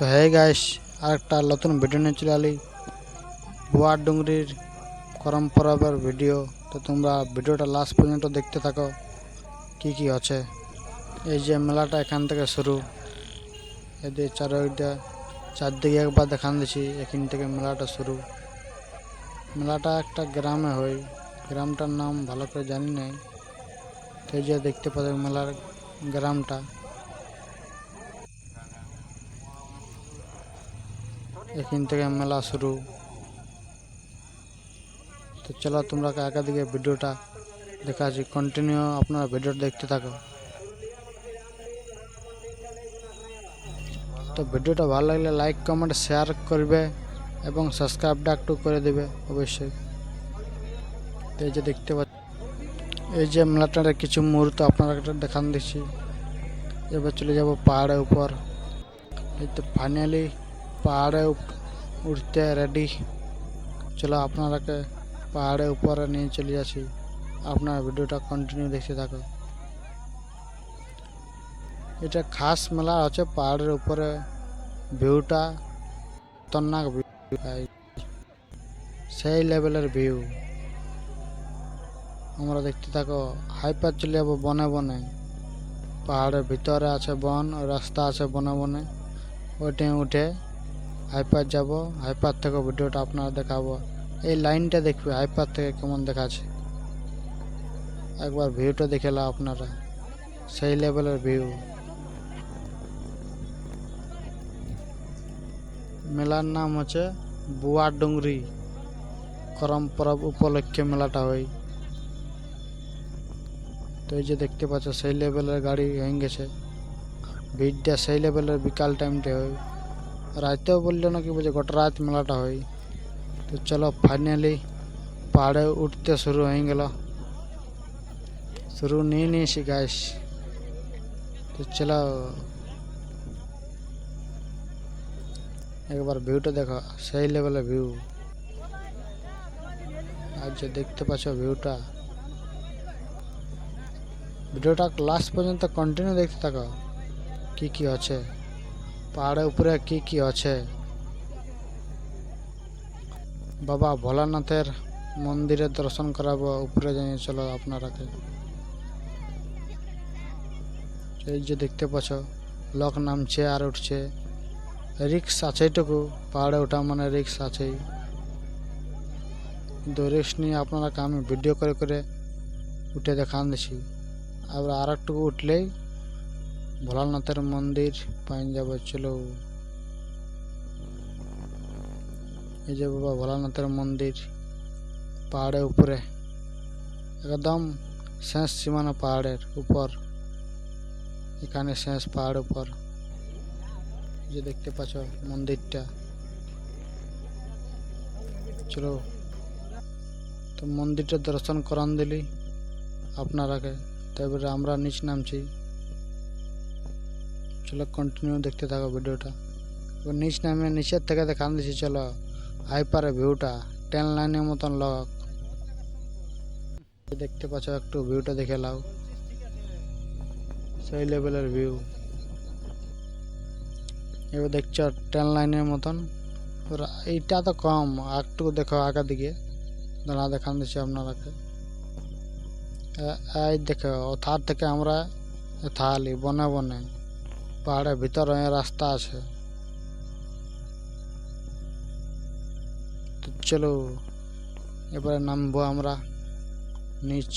তো hey guys আর একটা নতুন ভিডিও নিয়ে চলে আলি বুয়ার ডুংরির করম পরবের ভিডিও তো তোমরা ভিডিওটা লাস্ট পর্যন্ত দেখতে থাকো, কি কি আছে। এই যে মেলাটা এখান থেকে শুরু। এদের চারোদিকে চারদিকে একবার দেখান দিছি, এখান থেকে মেলাটা শুরু। মেলাটা একটা গ্রামে হয়। গ্রামটার নাম ভালো করে জানি নাই। তো যে দেখতে পাবে মেলার গ্রামটা। এখান থেকে মেলা শুরু তো চলো তোমরা একা দিকে ভিডিওটা দেখাচ্ছি কন্টিনিউ আপনারা ভিডিওটা দেখতে থাকো তো ভিডিওটা ভালো লাগলে লাইক কমেন্ট শেয়ার করবে এবং সাবস্ক্রাইবটা একটু করে দেবে অবশ্যই তো এই যে দেখতে পাচ্ছ এই যে মেলাটার কিছু মুহূর্ত আপনারা একটা দেখান দিচ্ছি এবার চলে যাব পাহাড়ের উপর এই তো ফাইনালি পাহাড়ে উঠতে রেডি চলো আপনারাকে পাহাড়ের উপরে নিয়ে চলে যাচ্ছি। আপনার ভিডিওটা কন্টিনিউ দেখতে থাকো। এটা খাস মেলা হচ্ছে পাহাড়ের উপরে। ভিউটা খতরনাক ভিউ সেই লেভেলের ভিউ আমরা দেখতে থাকো হাইপার চলে যাব বনে বনে। পাহাড়ের ভিতরে আছে বন, রাস্তা আছে বনে বনে। ওইটা উঠে হাইপার যাব হাইপার থেকে ভিডিওটা আপনারা দেখাবো। এই লাইনটা দেখবে হাইপার থেকে কেমন দেখাচ্ছে। একবার ভিউটা দেখে নাও আপনারা। সেই লেভেলের ভিউ মেলার নাম হচ্ছে বুয়া ডুংরি করম পরব উপলক্ষে মেলাটা হয়। তো এই যে দেখতে পাচ্ছ, সেই লেভেলের গাড়ি হয়ে গেছে। ভিড়টা সেই লেভেলের বিকাল টাইমটা হয়। রাতেও বলল নাকি বলছে গোটা রাত মেলাটা হয় তো চলো ফাইনালি পাহাড়ে উঠতে শুরু হয়ে গেল শুরু নিয়ে নিয়েছি গাইস তো চলো একবার ভিউটা দেখো সেই লেভেলের ভিউ আর যে দেখতে পাচ্ছ ভিউটা ভিডিওটা লাস্ট পর্যন্ত কন্টিনিউ দেখতে থাকো কি কি আছে পাহাড়ের উপরে কি কি আছে? বাবা ভোলানাথের মন্দিরে দর্শন করাবো, উপরে জানিয়ে চলো আপনারাকে। এই যে দেখতে পাচ্ছ, লোক নামছে আর উঠছে। রিক্স আছেইটুকু পাহাড়ে ওঠা মানে রিক্স আছেই। কিন্তু রিক্স নিয়ে আপনারাকে আমি ভিডিও করে করে উঠে দেখান দিছি। আবার আর একটুকু উঠলেই ভোলানাথের মন্দির যাবে চলো এই যে বাবা, ভোলানাথের মন্দির, পাহাড়ের উপরে। একদম শেষ সীমানা পাহাড়ের উপর। এখানে শেষ পাহাড়ের উপর। যে দেখতে পাচ্ছ মন্দিরটা। চলো। তো মন্দিরটা দর্শন করান দিলি আপনারাকে তারপরে আমরা নিচ নামছি। চলো কন্টিনিউ দেখতে থাকো ভিডিওটা। এবার নিচ নামে, নিচের থেকে দেখান দিছি চলো হাইপারে ভিউটা টেন লাইনের মতন লক দেখতে পাচ্ছ একটু ভিউটা দেখে লাও সেই লেভেলের ভিউ এবার দেখছ টেন লাইনের মতন। এইটা তো কম একটু দেখো আগের দিকে। দাঁড়া দেখান দিচ্ছি আপনারাকে এই দেখো ওথার থেকে আমরা থালি বনে বনে। পাহাড়ের ভিতরে রাস্তা আছে। তো চলো এবারে নামবো আমরা নিচ।